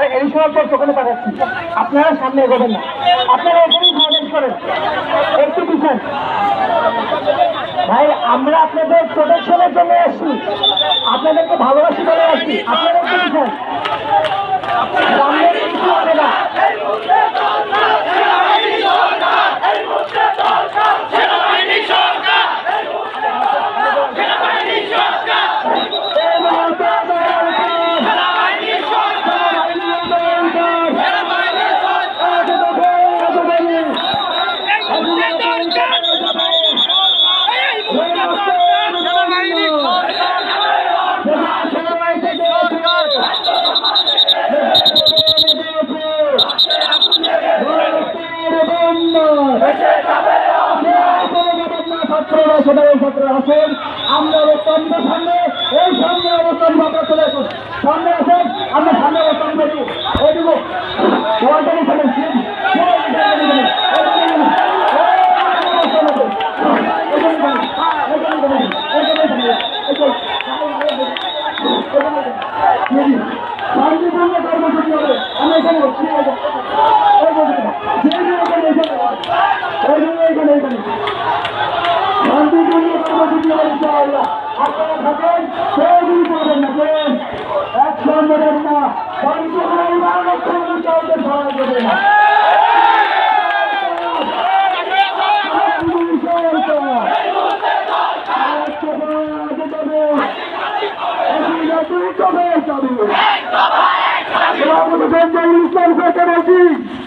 আর additional force ওখানে পাঠাচ্ছি। আপনারা সামনে এগোবেন না। আপনারা এখানেই সমাবেশ করেন একটু পিছন। ভাই, আমরা আপনাদের প্রোটেকশনের জন্য আসছি। আপনাদেরকে ভালোবাসি বলে আসছি। আপনারা একটু পিছন। আমরা অবস্থান সামনে এই সামনে অবস্থান চলে আসুন সামনে আসেন আমরা সামনে অবস্থান এইটুকু শান্তিপূর্ণ কর্মসূচি হবে আমরা এখানে এখানে এখানে শান্তিপূর্ণ কর্মসূচি হবে ইনশাআল্লাহ আপনারা থাকেন কেউ গুলি করবেন না কেউ এক নম্বরের না শান্তিপূর্ণ লক্ষ্য কাউকে সহায় করবে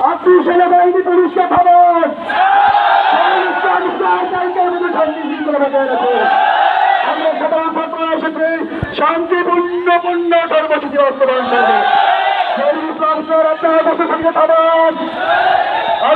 আপনি সেনাবাহিনী পুলিশকে খবর আমরা সাধারণ ছাত্র এসেছি শান্তিপূর্ণ পূর্ণ কর্মসূচি বাস্তবায়ন করবে আপনার বসে থামান